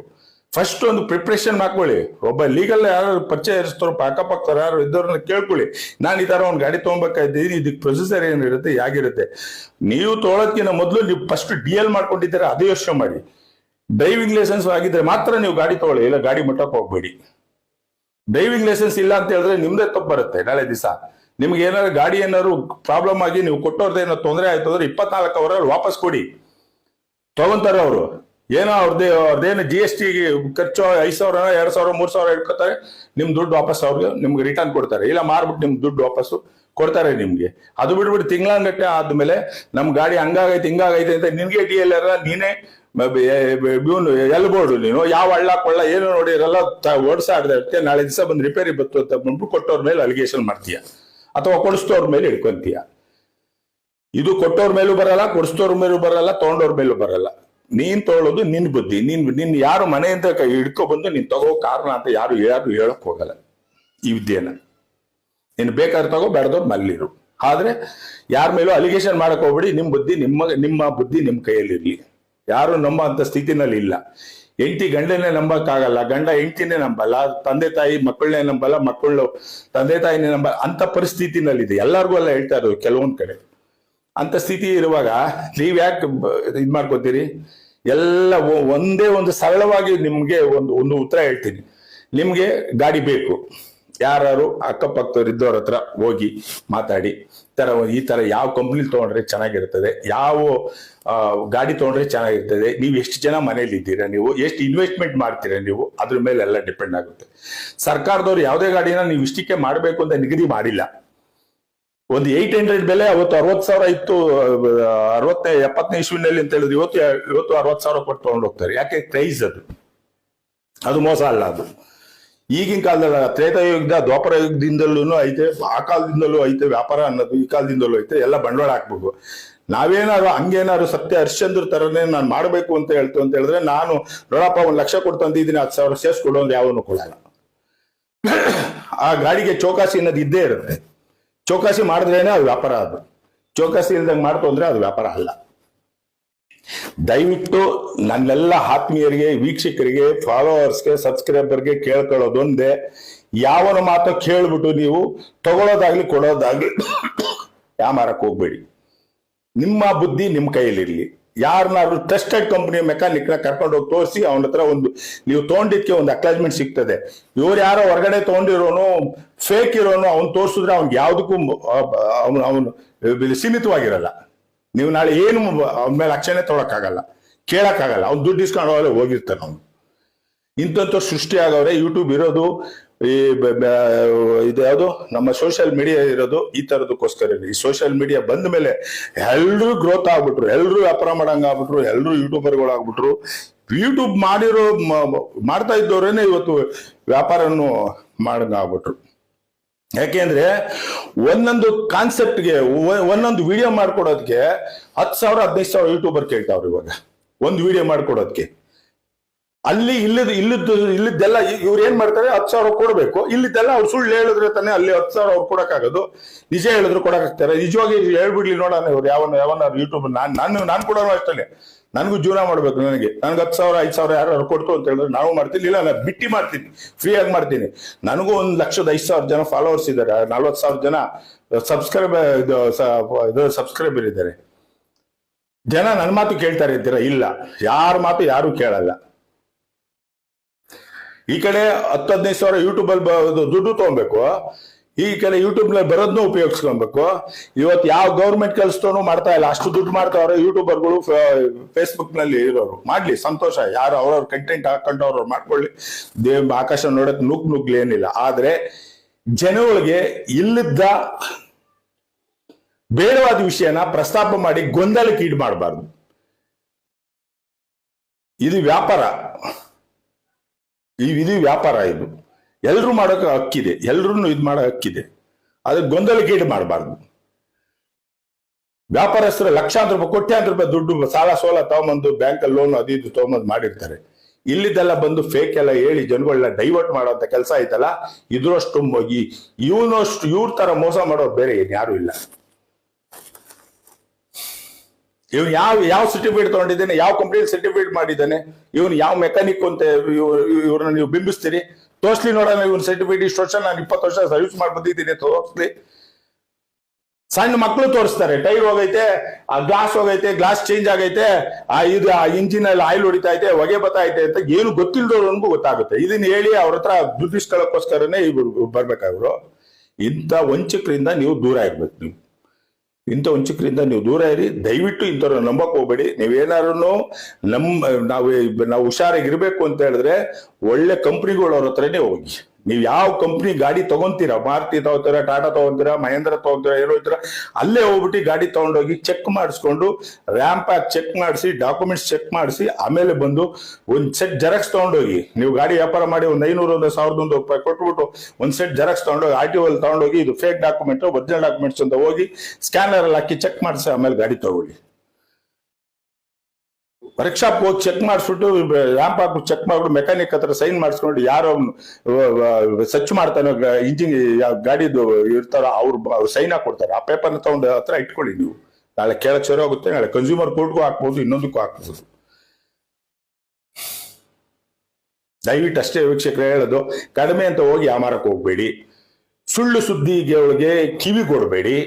ಫಸ್ಟ್ ಒಂದು ಪ್ರಿಪ್ರೇಷನ್ ಮಾಡ್ಕೊಳ್ಳಿ. ಒಬ್ಬ ಲೀಗಲ್ ಯಾರು ಪರಿಚಯ ಇರಿಸ್ತಾರೋ ಅಕ್ಕಪಕ್ಕದವ್ರು ಯಾರು ಇದ್ದವ್ರನ್ನ ಕೇಳ್ಕೊಳ್ಳಿ. ನಾನು ಈ ಥರ ಒಂದು ಗಾಡಿ ತೊಗೊಬೇಕಾಗಿದ್ದೀನಿ ಇದಕ್ಕೆ ಪ್ರೊಸೀಜರ್ ಏನಿರುತ್ತೆ ಹೇಗಿರುತ್ತೆ? ನೀವು ತೊಗೊಳೋದ್ಕಿಂತ ಮೊದಲು ನೀವು ಫಸ್ಟ್ ಡಿ ಎಲ್ ಮಾಡ್ಕೊಂಡಿದ್ದೀರಾ, ಅದೇ ಯೋಚನೆ ಮಾಡಿ. ಡ್ರೈವಿಂಗ್ ಲೈಸೆನ್ಸ್ ಆಗಿದ್ರೆ ಮಾತ್ರ ನೀವು ಗಾಡಿ ತಗೊಳ್ಳಿ, ಇಲ್ಲ ಗಾಡಿ ಮಟ್ಟಕ್ಕೆ ಹೋಗ್ಬೇಡಿ. ಡ್ರೈವಿಂಗ್ ಲೈಸೆನ್ಸ್ ಇಲ್ಲ ಅಂತ ಹೇಳಿದ್ರೆ ನಿಮ್ದೇ ತಪ್ಪು ಬರುತ್ತೆ ನಾಳೆ ದಿವಸ. ನಿಮ್ಗೆ ಏನಾದ್ರು ಗಾಡಿ ಏನಾದ್ರು ಪ್ರಾಬ್ಲಮ್ ಆಗಿ ನೀವು ಕೊಟ್ಟವ್ರದ್ದು ಏನೋ ತೊಂದರೆ ಆಯ್ತು ಅಂದ್ರೆ ಇಪ್ಪತ್ನಾಲ್ಕು ಅವರಲ್ಲಿ ವಾಪಸ್ ಕೊಡಿ. ತಗೊಂತಾರೆ ಅವರು. ಏನೋ ಅವ್ರದ್ದೇ ಅವ್ರದ್ದೇನು ಜಿ ಎಸ್ ಟಿ ಖರ್ಚು ಐದು ಸಾವಿರ, ಎರಡು ಸಾವಿರ, ಮೂರು ಸಾವಿರ ಇಟ್ಕೋತಾರೆ. ನಿಮ್ ದುಡ್ಡು ವಾಪಸ್ ಅವ್ರಿಗೆ, ನಿಮ್ಗೆ ರಿಟರ್ನ್ ಕೊಡ್ತಾರೆ. ಇಲ್ಲ ಮಾರ್ಬಿಟ್ಟು ನಿಮ್ಮ ದುಡ್ಡು ವಾಪಸ್ಸು ಕೊಡ್ತಾರೆ ನಿಮಗೆ. ಅದು ಬಿಟ್ಬಿಟ್ಟು ತಿಂಗಳಂಗಟ್ಟೆ ಆದ್ಮೇಲೆ ನಮ್ಮ ಗಾಡಿ ಹಂಗಾಗೈತೆ, ಹಿಂಗಾಗೈತೆ ಅಂತ ನಿನ್ಗೆ ಡಿ ಎಲ್ ನೀನೇ ಇವನು ಎಲ್ಬೋರ್ಡು ನೀನು. ಯಾವ ಹಳ್ಳ, ಕೊಳ್ಳ, ಏನು ನೋಡಿರಲ್ಲ ಓಡಿಸಾಡ್ದೆ ಇರುತ್ತೆ ನಾಳೆ ದಿವಸ ಬಂದು ರಿಪೇರಿ ಬತ್ತು ಅಂತ ಬಂದ್ಬಿಟ್ಟು ಕೊಟ್ಟವ್ರ ಮೇಲೆ ಅಲಿಗೇಷನ್ ಮಾಡ್ತೀಯ. ಅಥವಾ ಕೊಡಿಸ್ತವ್ರ ಮೇಲೆ ಇಟ್ಕೊಂತೀಯ ಇದು ಕೊಟ್ಟವ್ರ ಮೇಲೂ ಬರಲ್ಲ ಕೊಡಿಸ್ತವ್ರ ಮೇಲೂ ಬರಲ್ಲ, ತಗೊಂಡವ್ರ ಮೇಲೂ ಬರಲ್ಲ. ನೀನ್ ತೊಳೋದು ನಿನ್ ಬುದ್ಧಿ. ನೀನ್, ನಿನ್ ಯಾರು ಮನೆಯಿಂದ ಹಿಡ್ಕೊ ಬಂದು ನೀನ್ ತಗೋ ಕಾರಣ ಅಂತ ಯಾರು ಯಾರು ಹೇಳಕ್ ಹೋಗಲ್ಲ ಈ ವಿದ್ಯೆನ. ನೀನು ಬೇಕಾದ್ರೆ ತಗೋ ಬೇಡದವ್ರು ಮಲ್ಲಿರು. ಆದ್ರೆ ಯಾರ ಮೇಲೂ ಅಲಿಗೇಷನ್ ಮಾಡಕ್ ಹೋಗ್ಬಿಡಿ. ನಿಮ್ ಬುದ್ಧಿ ನಿಮ್ಮ ನಿಮ್ಮ ಬುದ್ಧಿ ನಿಮ್ ಕೈಯಲ್ಲಿರ್ಲಿ ಯಾರು ನಂಬ ಅಂತ ಸ್ಥಿತಿನಲ್ಲಿ ಇಲ್ಲ. ಹೆಂಡತಿ ಗಂಡನೇ ನಂಬಕ್ಕಾಗಲ್ಲ. ಗಂಡ ಹೆಂಡತಿನೇ ನಂಬಲ್ಲ. ತಂದೆ ತಾಯಿ ಮಕ್ಕಳನ್ನೇ ನಂಬಲ್ಲ. ಮಕ್ಕಳು ತಂದೆ ತಾಯಿನೇ ನಂಬಲ್ಲ ಅಂತ ಪರಿಸ್ಥಿತಿನಲ್ಲಿದೆ. ಎಲ್ಲರಿಗೂ ಎಲ್ಲ ಹೇಳ್ತಾ ಇರೋದು ಕೆಲವೊಂದ್ ಕಡೆ. ಅಂತ ಸ್ಥಿತಿ ಇರುವಾಗ ನೀವು ಯಾಕೆ ಇದು ಮಾಡ್ಕೋತೀರಿ? ಎಲ್ಲ ಒಂದೇ ಒಂದು ಸರಳವಾಗಿ ನಿಮಗೆ ಒಂದು ಒಂದು ಉತ್ತರ ಹೇಳ್ತೀನಿ. ನಿಮಗೆ ಗಾಡಿ ಬೇಕು. ಯಾರು ಅಕ್ಕಪಕ್ಕದವ್ರು ಇದ್ದವ್ರ ಹತ್ರ ಹೋಗಿ ಮಾತಾಡಿ. ತರ, ಈ ತರ ಯಾವ ಕಂಪ್ನಿ ತಗೊಂಡ್ರೆ ಚೆನ್ನಾಗಿರ್ತದೆ, ಯಾವ ಗಾಡಿ ತಗೊಂಡ್ರೆ ಚೆನ್ನಾಗಿರ್ತದೆ, ನೀವು ಎಷ್ಟು ಜನ ಮನೇಲಿ ಇದ್ದೀರಾ ನೀವು, ಎಷ್ಟು ಇನ್ವೆಸ್ಟ್ಮೆಂಟ್ ಮಾಡ್ತೀರಾ ನೀವು, ಅದ್ರ ಮೇಲೆ ಎಲ್ಲ ಡಿಪೆಂಡ್ ಆಗುತ್ತೆ. ಸರ್ಕಾರದವ್ರು ಯಾವುದೇ ಗಾಡಿನ ನೀವು ಇಷ್ಟಕ್ಕೆ ಮಾಡಬೇಕು ಅಂತ ನಿಗದಿ ಮಾಡಿಲ್ಲ. ಒಂದು ಏಟ್ ಹಂಡ್ರೆಡ್ ಬೆಲೆ ಅವತ್ತು ಅರವತ್ ಸಾವಿರ ಇತ್ತು ಅರವತ್ತನೇ ಎಪ್ಪತ್ತನೇ ಇಸ್ವಿನಲ್ಲಿ ಅಂತ ಹೇಳಿದ್ರು ಇವತ್ತು ಇವತ್ತು ಅರವತ್ ಸಾವಿರ ಕೊಟ್ಟು ತಗೊಂಡು ಹೋಗ್ತಾರೆ. ಯಾಕೆ? ಕ್ರೈಸ್ ಅದು. ಅದು ಮೋಸ ಅಲ್ಲ ಅದು. ಈಗಿನ ಕಾಲದಲ್ಲಿ ತ್ರೇತಾಯುಗದ ದ್ವಾಪರ ಯುಗದಿಂದಲೂ ಐತೆ, ಆ ಕಾಲದಿಂದಲೂ ಐತೆ, ವ್ಯಾಪಾರ ಅನ್ನೋದು ಈ ಕಾಲದಿಂದಲೂ ಐತೆ, ಎಲ್ಲ ಬಂಡವಾಳ ಹಾಕ್ಬೇಕು ನಾವೇನಾದ್ರು, ಹಂಗೇನಾದ್ರು ಸತ್ಯ ಹರಿಶ್ಚಂದ್ರ ತರನೇ ನಾನು ಮಾಡಬೇಕು ಅಂತ ಹೇಳ್ತು ಅಂತ ಹೇಳಿದ್ರೆ ನಾನು, ನೋಡಪ್ಪ, ಒಂದು ಲಕ್ಷ ಕೊಟ್ಟು ತಂದಿದ್ದೀನಿ, ಹತ್ತು ಸಾವಿರ ಅಂತ ಯಾವನು ಕೊಡಲ್ಲ. ಆ ಗಾಡಿಗೆ ಚೌಕಾಸಿ ಅನ್ನೋದು ಇದ್ದೇ ಇರುತ್ತೆ. ಚೌಕಾಸಿ ಮಾಡಿದ್ರೇನೆ ಅದು ವ್ಯಾಪಾರ ಅದು. ಚೌಕಾಸಿ ಇಲ್ದಂಗೆ ಮಾಡ್ತು ಅಂದ್ರೆ ಅದು ವ್ಯಾಪಾರ ಅಲ್ಲ. ದಯವಿಟ್ಟು ನನ್ನೆಲ್ಲ ಆತ್ಮೀಯರಿಗೆ, ವೀಕ್ಷಕರಿಗೆ ಫಾಲೋವರ್ಸ್ಗೆ ಸಬ್ಸ್ಕ್ರೈಬರ್ಗೆ ಕೇಳ್ಕೊಳ್ಳೋದೊಂದೇ. ಯಾವನ ಮಾತು ಕೇಳ್ಬಿಟ್ಟು ನೀವು ತಗೊಳ್ಳೋದಾಗ್ಲಿ ಕೊಡೋದಾಗ್ಲಿ (coughs) ವ್ಯಾಮಾರಕ್ಕೆ ಹೋಗ್ಬೇಡಿ. ನಿಮ್ಮ ಬುದ್ಧಿ ನಿಮ್ಮ ಕೈಯಲ್ಲಿರ್ಲಿ. ಯಾರನ್ನಾದ್ರು ಟ್ರಸ್ಟೆಡ್ ಕಂಪ್ನಿ ಮೆಕ್ಯಾನಿಕ್ನ ಕರ್ಕೊಂಡು ಹೋಗಿ ತೋರಿಸಿ ಅವನ ಹತ್ರ ಒಂದು, ನೀವು ತೊಗೊಂಡಿದ್ಕೆ ಒಂದು ಅಕ್ಲಾಜ್ಮೆಂಟ್ ಸಿಗ್ತದೆ. ಇವ್ರು ಯಾರೋ ಹೊರಗಡೆ ತೊಗೊಂಡಿರೋನು ಫೇಕ್ ಇರೋನು, ಅವ್ನು ತೋರಿಸಿದ್ರೆ ಅವ್ನಿಗೆ ಯಾವ್ದಕ್ಕೂ ಅವನು ಅವನು ಸೀಮಿತವಾಗಿರಲ್ಲ. ನೀವು ನಾಳೆ ಏನು ಅವನ ಮೇಲೆ ಅಕ್ಷನೇ ತೊಗೊಳಕ್ಕಾಗಲ್ಲ ಕೇಳಕ್ಕಾಗಲ್ಲ. ಅವ್ನು ದುಡ್ಡು ಇಸ್ಕೊಂಡು ಹೋಗಿರ್ತಾನೆ ಅವನು. ಇಂಥ ಸೃಷ್ಟಿ ಆಗವ್ರೆ ಯೂಟ್ಯೂಬ್ ಇರೋದು ಈ ಇದು ಯಾವುದು? ನಮ್ಮ ಸೋಷಿಯಲ್ ಮೀಡಿಯಾ ಇರೋದು ಈ ತರದಕ್ಕೋಸ್ಕರ ಈ ಸೋಷಿಯಲ್ ಮೀಡಿಯಾ ಬಂದ ಮೇಲೆ ಎಲ್ಲರೂ ಗ್ರೋತ್ ಆಗ್ಬಿಟ್ರು. ಎಲ್ಲರೂ ವ್ಯಾಪಾರ ಮಾಡಂಗ ಆಗ್ಬಿಟ್ರು. ಎಲ್ರೂ ಯೂಟ್ಯೂಬರ್ಗಳು ಆಗ್ಬಿಟ್ರು. ಯೂಟ್ಯೂಬ್ ಮಾಡಿರೋ ಮಾಡ್ತಾ ಇದ್ದವ್ರೇನೆ ಇವತ್ತು ವ್ಯಾಪಾರವನ್ನು ಮಾಡಂಗ ಆಗ್ಬಿಟ್ರು. ಯಾಕೆಂದ್ರೆ ಒಂದೊಂದು ಕಾನ್ಸೆಪ್ಟ್ಗೆ ಒಂದೊಂದು ವಿಡಿಯೋ ಮಾಡ್ಕೊಡೋದಕ್ಕೆ ಹತ್ತು ಸಾವಿರ, ಹದಿನೈದು ಸಾವಿರ ಯೂಟ್ಯೂಬರ್ ಕೇಳ್ತಾವ್ರು ಇವಾಗ. ಒಂದು ವಿಡಿಯೋ ಮಾಡ್ಕೊಡೋದಕ್ಕೆ ಅಲ್ಲಿ ಇಲ್ಲದ ಇಲ್ಲದ್ದು ಇಲ್ಲಿದ್ದೆಲ್ಲ ಇವ್ರು ಏನ್ ಮಾಡ್ತಾರೆ? ಹತ್ತು ಸಾವಿರ ಕೊಡ್ಬೇಕು. ಇಲ್ಲಿದ್ದೆಲ್ಲ ಅವ್ರು ಸುಳ್ಳು ಹೇಳಿದ್ರೆ ತಾನೇ ಅಲ್ಲಿ ಹತ್ತು ಸಾವಿರ ಅವ್ರು ಕೊಡಕ್ಕಾಗೋದು. ನಿಜ ಹೇಳಿದ್ರು ಕೊಡಕ್ಕಾಗ್ತಾರೆ. ನಿಜವಾಗಿ ಹೇಳ್ಬಿಡ್ಲಿ ನೋಡೋಣ ಇವ್ರು ಯಾವನ ಯಾವನ ಯೂಟ್ಯೂಬ್ ನಾನ್ ನಾನು ನಾನು ಕೂಡ ಅಷ್ಟೇ ನನಗೂ ಜೀವನ ಮಾಡ್ಬೇಕು ನನಗೆ. ನನಗೆ ಹತ್ತು ಸಾವಿರ, ಐದು ಸಾವಿರ ಯಾರು ಕೊಡ್ತು ಅಂತ ಹೇಳಿದ್ರೆ ನಾವು ಮಾಡ್ತೀನಿ ಇಲ್ಲ ನಾನು ಬಿಟ್ಟಿ ಮಾಡ್ತೀನಿ. ಫ್ರೀ ಆಗಿ ಮಾಡ್ತೀನಿ. ನನಗೂ ಒಂದು ಲಕ್ಷದ ಐದು ಸಾವಿರ ಜನ ಫಾಲೋವರ್ಸ್ ಇದ್ದಾರೆ. ನಲ್ವತ್ತು ಸಾವಿರ ಜನ ಸಬ್ಸ್ಕ್ರೈಬ್ ಇದು ಇದು ಸಬ್ಸ್ಕ್ರೈಬರ್ ಇದ್ದಾರೆ. ಜನ ನನ್ನ ಮಾತು ಕೇಳ್ತಾರೆ ಇದ್ದೀರಾ? ಇಲ್ಲ. ಯಾರ ಮಾತು ಯಾರು ಕೇಳಲ್ಲ. ಈ ಕಡೆ ಹತ್ತು ಹದಿನೈದು ಸಾವಿರ ಯೂಟ್ಯೂಬ್ ಅಲ್ಲಿ ದುಡ್ಡು ತಗೊಬೇಕು ಈ ಕಡೆ ಯೂಟ್ಯೂಬ್ನಲ್ಲಿ ಬರೋದನ್ನ ಉಪಯೋಗಿಸ್ಕೊಬೇಕು ಇವತ್ತು ಯಾವ ಗೌರ್ಮೆಂಟ್ ಕೆಲಸದೂ ಮಾಡ್ತಾ ಇಲ್ಲ. ಅಷ್ಟು ದುಡ್ಡು ಮಾಡ್ತಾವ್ರೆ ಯೂಟ್ಯೂಬರ್ಗಳು ಫೇಸ್ಬುಕ್ನಲ್ಲಿ ಇರೋರು. ಮಾಡ್ಲಿ, ಸಂತೋಷ. ಯಾರು ಅವ್ರವ್ರ ಕಂಟೆಂಟ್ ಹಾಕೊಂಡು ಅವ್ರವ್ರು ಮಾಡ್ಕೊಳ್ಳಿ. ದೇವ್ ಆಕಾಶ ನೋಡಕ್ ನುಗ್ ನುಗ್ಲಿ ಏನಿಲ್ಲ. ಆದ್ರೆ ಜನಗಳಿಗೆ ಇಲ್ಲಿದ್ದ ಬೇಡವಾದ ವಿಷಯನ ಪ್ರಸ್ತಾಪ ಮಾಡಿ ಗೊಂದಲಕ್ಕೆ ಈಡು ಮಾಡಬಾರ್ದು. ಇದು ವ್ಯಾಪಾರ. ಈ ವಿಧಿ ವ್ಯಾಪಾರ ಇದು. ಎಲ್ಲರೂ ಮಾಡೋಕೆ ಹಕ್ಕಿದೆ. ಎಲ್ಲರೂ ಇದು ಮಾಡೋ ಹಕ್ಕಿದೆ. ಅದ್ರ ಗೊಂದಲಕ್ಕೀಡು ಮಾಡಬಾರ್ದು. ವ್ಯಾಪಾರಸ್ಥರು ಲಕ್ಷಾಂತರ ರೂಪಾಯಿ, ಕೋಟ್ಯಾಂತರ ರೂಪಾಯಿ ದುಡ್ಡು ಸಾಲ ಸೋಲ ತಗೊಂಬಂದು ಬ್ಯಾಂಕಲ್ಲಿ ಲೋನ್ ಅದು ಇದು ತಗೊಂಬಂದು ಮಾಡಿರ್ತಾರೆ. ಇಲ್ಲಿದ್ದೆಲ್ಲ ಬಂದು ಫೇಕ್ ಎಲ್ಲ ಹೇಳಿ ಜನಗಳನ್ನ ಡೈವರ್ಟ್ ಮಾಡುವಂತ ಕೆಲಸ ಐತಲ್ಲ, ಇದ್ರಷ್ಟು ಹೋಗಿ ಇವನಷ್ಟು, ಇವ್ರ ತರ ಮೋಸ ಮಾಡೋರು ಬೇರೆ ಯಾರು ಇಲ್ಲ. ಇವನು ಯಾವ ಯಾವ ಸರ್ಟಿಫಿಕೇಟ್ ತಗೊಂಡಿದ್ದಾನೆ, ಯಾವ ಕಂಪ್ನಿ ಸರ್ಟಿಫಿಕೇಟ್ ಮಾಡಿದ್ದಾನೆ, ಇವನು ಯಾವ ಮೆಕ್ಯಾನಿಕ್ ಅಂತ ಇವ್- ಇವ್ರನ್ನ ನೀವು ಬಿಂಬಿಸ್ತೀರಿ? ತೋರ್ಸ್ಲಿ ನೋಡೋಣ, ಇವನ್ ಸರ್ಟಿಫಿಕೇಟ್ ಇಷ್ಟು ವರ್ಷ, ನಾನು ಇಪ್ಪತ್ತು ವರ್ಷ ಸರ್ವಿಸ್ ಮಾಡಿ ಬಂದಿದ್ದೀನಿ ತೋರಿಸ್ಲಿ. ಸಣ್ಣ ಮಕ್ಕಳು ತೋರಿಸ್ತಾರೆ, ಟೈರ್ ಹೋಗೈತೆ, ಆ ಗ್ಲಾಸ್ ಹೋಗೈತೆ ಗ್ಲಾಸ್ ಚೇಂಜ್ ಆಗೈತೆ, ಆ ಇದು, ಆ ಇಂಜಿನ್ ಅಲ್ಲಿ ಆಯಿಲ್ ಹೊಡಿತಾ ಐತೆ, ಹೊಗೆ ಬತ್ತಾ ಐತೆ ಅಂತ ಏನು ಅನ್ಗೂ ಗೊತ್ತಾಗುತ್ತೆ. ಇದನ್ನ ಹೇಳಿ ಅವ್ರ ಹತ್ರ ದುಡ್ಡಿಸ್ಕೊಳ್ಳೋಕ್ಕೋಸ್ಕರನೇ ಇವ್ರು ಬರ್ಬೇಕಾದ್ರು ಇಂಥ ವಂಚಕರಿಂದ ನೀವು ದೂರ ಇರ್ಬೇಕು ನೀವು. ಇಂಥ ವಂಚಕರಿಂದ ನೀವು ದೂರ ಇರಿ. ದಯವಿಟ್ಟು ಇಂಥವ್ರನ್ನ ನಂಬಕ್ ಹೋಗ್ಬೇಡಿ. ನೀವೇನಾರು ನಮ್ಮ ನಾವು ನಾವು ಹುಷಾರಾಗಿರ್ಬೇಕು ಅಂತ ಹೇಳಿದ್ರೆ ಒಳ್ಳೆ ಕಂಪ್ನಿಗಳವ್ರ ಹತ್ರನೇ ಹೋಗಿ. ನೀವು ಯಾವ ಕಂಪ್ನಿ ಗಾಡಿ ತಗೊಂತೀರಾ? ಮಾರುತಿ ತಗೋತೀರಾ, ಟಾಟಾ ತಗೊಂತೀರಾ, ಮಹೇಂದ್ರ ತಗೊಂತೀರಾ, ಏನೋ ಇದ್ರ, ಅಲ್ಲೇ ಹೋಗ್ಬಿಟ್ಟು ಗಾಡಿ ತಗೊಂಡೋಗಿ ಚೆಕ್ ಮಾಡಿಸ್ಕೊಂಡು ರ್ಯಾಂಪ್ ಆಗಿ ಚೆಕ್ ಮಾಡಿಸಿ ಡಾಕ್ಯುಮೆಂಟ್ಸ್ ಚೆಕ್ ಮಾಡಿಸಿ, ಆಮೇಲೆ ಬಂದು ಒಂದು ಸೆಟ್ ಜೆರಾಕ್ಸ್ ತಗೊಂಡೋಗಿ. ನೀವು ಗಾಡಿ ವ್ಯಾಪಾರ ಮಾಡಿ ಒಂದು ಐನೂರು, ಒಂದು ಸಾವಿರದ ಒಂದು ರೂಪಾಯಿ ಕೊಟ್ಬಿಟ್ಟು ಒಂದು ಸೆಟ್ ಜೆರಾಕ್ಸ್ ತಗೊಂಡೋಗಿ ಆರ್ ಟಿ ಅಲ್ಲಿ ತಗೊಂಡೋಗಿ ಇದು ಫೇಕ್ ಡಾಕ್ಯುಮೆಂಟ್ ಒರಿಜಿನಲ್ ಡಾಕ್ಯುಮೆಂಟ್ಸ್ ಅಂತ ಹೋಗಿ ಸ್ಕ್ಯಾನರ್ ಅಲ್ಲಿ ಹಾಕಿ ಚೆಕ್ ಮಾಡಿಸಿ, ಆಮೇಲೆ ಗಾಡಿ ತಗೊಳ್ಳಿ. ವರ್ಕ್ಶಾಪ್ ಹೋಗಿ ಚೆಕ್ ಮಾಡಿಸ್ಬಿಟ್ಟು ರ್ಯಾಂಪ್ ಹಾಕ್ಬಿಟ್ಟು ಚೆಕ್ ಮಾಡ್ಬಿಟ್ಟು ಮೆಕ್ಯಾನಿಕ್ ಹತ್ರ ಸೈನ್ ಮಾಡಿಸ್ಕೊಂಡು ಯಾರು ಸರ್ಚ್ ಮಾಡ್ತಾನೋ ಇಂಜಿನ್ ಗಾಡಿದು ಇರ್ತಾರೋ, ಅವ್ರು ಸೈನ್ ಹಾಕೊಡ್ತಾರೆ. ಆ ಪೇಪರ್ನ ತಗೊಂಡು ಹತ್ರ ಇಟ್ಕೊಳ್ಳಿ ನೀವು. ನಾಳೆ ಕೇಳೋ ಚೆರೋ ಆಗುತ್ತೆ, ನಾಳೆ ಕನ್ಸ್ಯೂಮರ್ ಕೋರ್ಟ್ಗೂ ಹಾಕ್ಬೋದು, ಇನ್ನೊಂದಕ್ಕೂ ಹಾಕ್ಬೋದು. ದಯವಿಟ್ಟು ಅಷ್ಟೇ ವೀಕ್ಷಕರು ಹೇಳೋದು. ಕಡಿಮೆ ಅಂತ ಹೋಗಿ ಯಾಮಾರಕ್ಕೆ ಹೋಗ್ಬೇಡಿ. ಸುಳ್ಳು ಸುದ್ದಿಗೆ ಕಿವಿ ಕೊಡಬೇಡಿ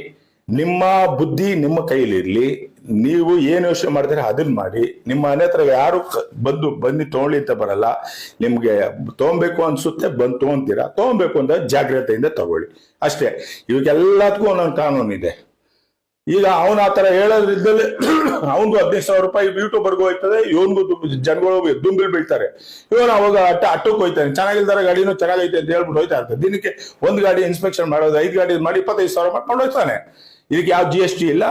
ನಿಮ್ಮ ಬುದ್ಧಿ ನಿಮ್ಮ ಕೈಲಿರ್ಲಿ. ನೀವು ಏನು ಯೋಚನೆ ಮಾಡ್ತೀರಾ ಅದನ್ನ ಮಾಡಿ. ನಿಮ್ಮ ಮನೆ ಹತ್ರ ಯಾರು ಬಂದು ಬಂದು ತಗೊಳ್ಳಿ ಅಂತ ಬರಲ್ಲ. ನಿಮ್ಗೆ ತಗೊಬೇಕು ಅನ್ಸುತ್ತೆ, ಬಂದು ತಗೊಂತೀರಾ ತಗೊಬೇಕು ಅಂತ ಜಾಗ್ರತೆಯಿಂದ ತಗೊಳ್ಳಿ. ಅಷ್ಟೇ. ಇವಾಗೆಲ್ಲದಕ್ಕೂ ಒಂದೊಂದು ಕಾನೂನು ಇದೆ. ಈಗ ಅವನ ಆತರ ಹೇಳೋದ್ರಿಂದಲೇ (clears throat) ಅವನಿಗೂ ಹದಿನೈದು ಸಾವಿರ ರೂಪಾಯಿ ಯೂಟ್ಯೂಬರ್ಗೂ ಹೋಯ್ತದೆ ಇವನ್ಗೂ ಜನಗಳು ದುಂಬಿಲ್ ಬೀಳ್ತಾರೆ. ಇವನು ಅವಾಗ ಅಟ್ಟ, ಅಟ್ಟಕ್ಕೆ ಹೋಯ್ತಾನೆ ಚೆನ್ನಾಗಿಲ್ದಾರ ಗಾಡಿನೂ ಚೆನ್ನಾಗೈತೆ ಅಂತ ಹೇಳ್ಬಿಟ್ಟು ಹೋಯ್ತಾ ಇರ್ತದೆ ದಿನಕ್ಕೆ ಒಂದು ಗಾಡಿ ಇನ್ಸ್ಪೆಕ್ಷನ್ ಮಾಡೋದು, ಐದು ಗಾಡಿ ಮಾಡಿ ಇಪ್ಪತ್ತೈದು ಸಾವಿರ ಮಾಡ್ಕೊಂಡು ಹೋಗ್ತಾನೆ. ಇದಕ್ಕೆ ಯಾವ ಜಿ ಎಸ್ ಟಿ ಇಲ್ಲ,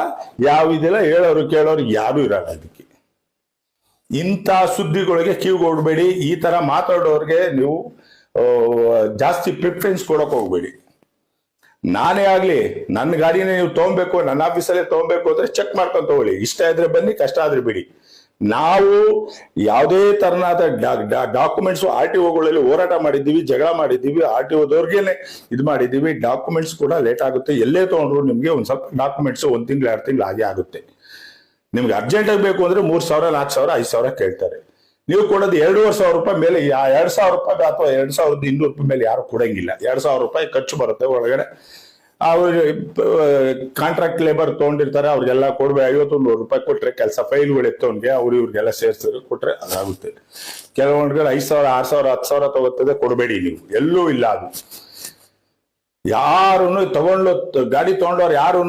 ಯಾವ ಇದಿಲ್ಲ, ಹೇಳೋರು ಕೇಳೋರು ಯಾರು ಇರಲ್ಲ ಅದಕ್ಕೆ ಇಂಥ ಸುದ್ದಿಗಳಿಗೆ ಕಿವಿಗೊಡ್ಬೇಡಿ ಈ ತರ ಮಾತಾಡೋರಿಗೆ ನೀವು ಜಾಸ್ತಿ ಪ್ರಿಫರೆನ್ಸ್ ಕೊಡೋಕೆ ಹೋಗ್ಬೇಡಿ. ನಾನೇ ಆಗಲಿ, ನನ್ನ ಗಾಡಿನೇ ನೀವು ತಗೊಬೇಕು ನನ್ನ ಆಫೀಸಲ್ಲೇ ತಗೊಬೇಕು ಅಂದ್ರೆ ಚೆಕ್ ಮಾಡ್ಕೊಂಡು ತಗೊಳ್ಳಿ. ಇಷ್ಟ ಇದ್ರೆ ಬನ್ನಿ, ಕಷ್ಟ ಆದ್ರೆ ಬಿಡಿ. ನಾವು ಯಾವುದೇ ತರನಾದ ಡಾಕ್ಯುಮೆಂಟ್ಸ್ ಆರ್ ಟಿ ಒಗಳಲ್ಲಿ ಹೋರಾಟ ಮಾಡಿದ್ದೀವಿ, ಜಗಳ ಮಾಡಿದ್ದೀವಿ, ಆರ್ ಟಿ ಒದವ್ರಿಗೇನೆ ಇದು ಮಾಡಿದ್ದೀವಿ ಡಾಕ್ಯುಮೆಂಟ್ಸ್ ಕೂಡ ಲೇಟ್ ಆಗುತ್ತೆ. ಎಲ್ಲೇ ತಗೊಂಡ್ರು ನಿಮ್ಗೆ ಒಂದ್ ಸ್ವಲ್ಪ ಡಾಕ್ಯುಮೆಂಟ್ಸ್ ಒಂದ್ ತಿಂಗಳು, ಎರಡು ತಿಂಗಳು ಹಾಗೆ ಆಗುತ್ತೆ. ನಿಮ್ಗೆ ಅರ್ಜೆಂಟ್ ಆಗಿ ಬೇಕು ಅಂದ್ರೆ ಮೂರ್ ಸಾವಿರ, ನಾಲ್ಕು ಸಾವಿರ, ಐದು ಸಾವಿರ ಕೇಳ್ತಾರೆ. ನೀವು ಕೊಡೋದು ಎರಡೂವರೆ ಸಾವಿರ ರೂಪಾಯಿ ಮೇಲೆ ಎರಡ್ ಸಾವಿರ ರೂಪಾಯಿ ಅಥವಾ ಎರಡ್ ಸಾವಿರದ ಇನ್ನೂರು ರೂಪಾಯಿ ಮೇಲೆ ಯಾರು ಕೊಡಂಗಿಲ್ಲ. ಎರಡ್ ಸಾವಿರ ರೂಪಾಯಿ ಖರ್ಚು ಬರುತ್ತೆ ಒಳಗಡೆ. ಅವ್ರು ಕಾಂಟ್ರಾಕ್ಟ್ ಲೇಬರ್ ತಗೊಂಡಿರ್ತಾರೆ, ಅವ್ರಿಗೆಲ್ಲ ಕೊಡ್ಬೇಕು ಐವತ್ತು ನೂರು ರೂಪಾಯಿ ಕೊಟ್ರೆ ಕೆಲಸ ಫೈಲ್ಗಳು ಎತ್ತವನ್ಗೆ ಅವ್ರು ಇವ್ರಿಗೆಲ್ಲ ಸೇರಿಸಿದ್ರು ಕೊಟ್ರೆ ಅದಾಗುತ್ತೆ. ಕೆಲವೊಂದ್ಗಳು ಐದು ಸಾವಿರ, ಆರು ಸಾವಿರ ಹತ್ತು ಸಾವಿರ ತಗೋತದೆ, ಕೊಡಬೇಡಿ ನೀವು. ಎಲ್ಲೂ ಇಲ್ಲ ಅದು. ಯಾರು ತಗೊಂಡು ಗಾಡಿ ತಗೊಂಡವ್ರು ಯಾರು